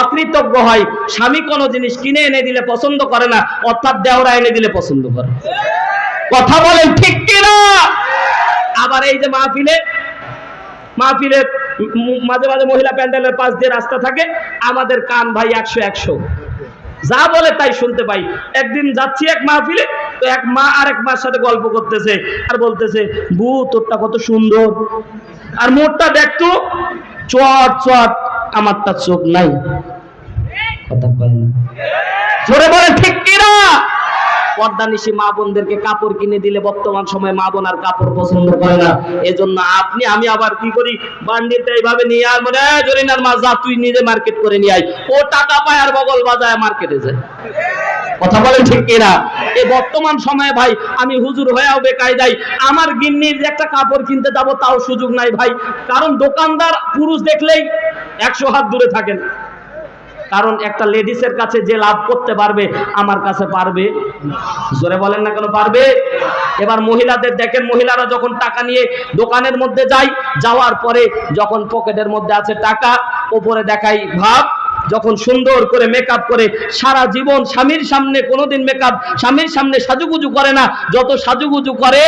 অকৃতজ্ঞ হয়। স্বামী কোনো জিনিস কিনে এনে দিলে পছন্দ করে না, অর্থাৎ দেওরা এনে দিলে পছন্দ করে। কথা বলেন ঠিক কিনা? আবার এই যে মাহফিলে মাহফিলে মাঝে মাঝে মহিলা প্যান্ডেলের পাশ দিয়ে রাস্তা থাকে, আমাদের কান ভাই একশো একশো। যা বলে তাই শুনতে পাই। একদিন যাচ্ছি এক মাহফিলে, তো এক মা আর এক মার সাথে গল্প করতেছে আর বলতেছে বু তোরটা কত সুন্দর। আর মোটটা দেখতো চট চট, আমারটা চোখ নাই। কথা কয় না। জোরে বলে ঠিক কিনা? পর্দা নিশি মা বোনদেরকে কাপড় কিনে দিলে বর্তমান সময়ে মা বোন আর কাপড় পছন্দ করে না। এজন্য আপনি, আমি আবার কি করি? বান্ডিতে এইভাবে নিয়ে আর মানে "এই জরিনার মা, যা, তুই নিজে মার্কেট করে নিয়ে আয়। ও টাকা পায় আর বগল বাজায় মার্কেটে যায়। কথা বলেন ঠিক কিনা? এই বর্তমান সময়ে ভাই, আমি হুজুর হয়েও বেকায় যাই আমার গিন্নির একটা কাপড় কিনতে যাব তাও সুযোগ নাই ভাই। কারণ দোকানদার পুরুষ দেখলেই একশো হাত দূরে থাকেন। কারণ একটা লেডিসের কাছে যে লাভ করতে পারবে, আমার কাছে পারবে জোরে বলেন না কেন পারবে? এবার মহিলাদের দেখেন, মহিলারা যখন টাকা নিয়ে দোকানের মধ্যে যায়, যাওয়ার পরে যখন পকেটের মধ্যে আছে টাকা, ওপরে দেখাই ভাব, যখন সুন্দর করে মেকআপ করে, সারা জীবন স্বামীর সামনে, কোনোদিন মেকআপ স্বামীর সামনে সাজুগুজু করে না। যত সাজুগুজু করে,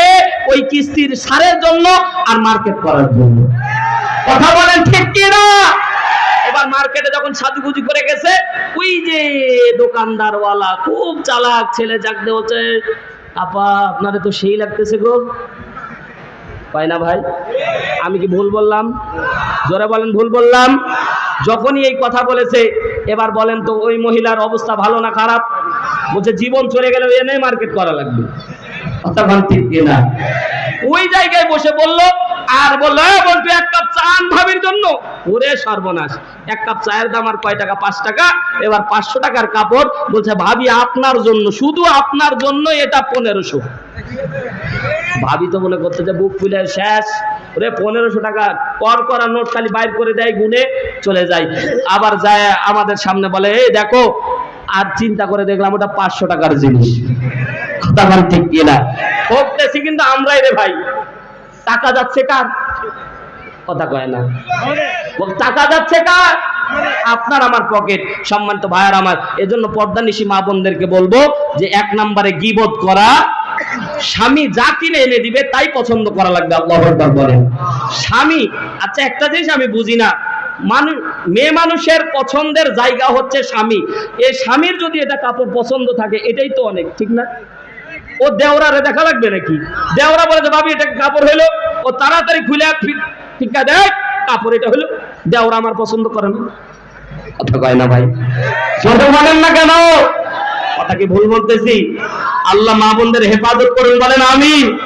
ওই কিস্তির সারের জন্য আর মার্কেট করার জন্য। কথা বলেন ঠিক কিনা? এবার মার্কেটে যখন সাজুগুজু করে গেছে ওই যে দোকানদারওয়ালা খুব চালাক ছেলে যাকে বলছে আপা আপনাদের তো সেই লাগতেছে গো। পাই না ভাই আমি কি ভুল বললাম? জোরে বলেন ভুল বললাম। যখনই এই কথা বলেছে এবার বলেন তো ওই মহিলার অবস্থা ভালো না খারাপ? বলছে জীবন চলে গেলে এনে মার্কেট করা লাগবে। কথা ঠিক কিনা ওই জায়গায় বসে বলল আর বলল "এ, বলতো এক কাপ চা আন ভাবির জন্য। ওরে সর্বনাশ এক কাপ চায়ের দাম আর কয় টাকা? পাঁচ টাকা। এবার পাঁচশো টাকার কাপড় বলছে ভাবি আপনার জন্য শুধু আপনার জন্য এটা পনেরোশো। ভাবি তো মনে করতে যে বুক ফুলে শেষ। ওরে পনেরোশো টাকা। কর করা নোট খালি বাইর করে দেয় গুনে চলে যায়। আবার যায় আমাদের সামনে বলে এই দেখো আর চিন্তা করে দেখলাম ওটা পাঁচশো টাকার জিনিস। কথা ঠিক কিনা? ঠকতেছি কিন্তু আমরাই রে ভাই। টাকা যাচ্ছে কার? কথা কয় না। টাকা যাচ্ছে কার? আপনার আমার পকেট, সম্মানিত ভাইয়ার আমার। এজন্য পর্দা নিশি মা বোনদেরকে বলব যে এক নম্বরে গিবত করা, স্বামী যা কিনে এনে দিবে তাই পছন্দ করা লাগবে, আল্লাহ বলেন। স্বামী আচ্ছা একটা জিনিস আমি বুঝি না, মানুষ, মেয়ে মানুষের পছন্দের জায়গা হচ্ছে স্বামী। এই স্বামীর যদি এটা কাপড় পছন্দ থাকে, এটাই তো অনেক, ঠিক না? ও দেওরারে দেখা লাগবে নাকি? দেওরা বলে যে ভাবি এটা কাপড় হইল? ও তাড়াতাড়ি খুলে টিকা ঠিকা দেয় কাপড় এটা হইল। দেওরা আমার পছন্দ করে না। কথা কয় না ভাই। ছোট বলেন না কেন? কথা কি ভুল বলতেছি। আল্লাহ মা বোনদের হেফাজত করুন বলেন আমি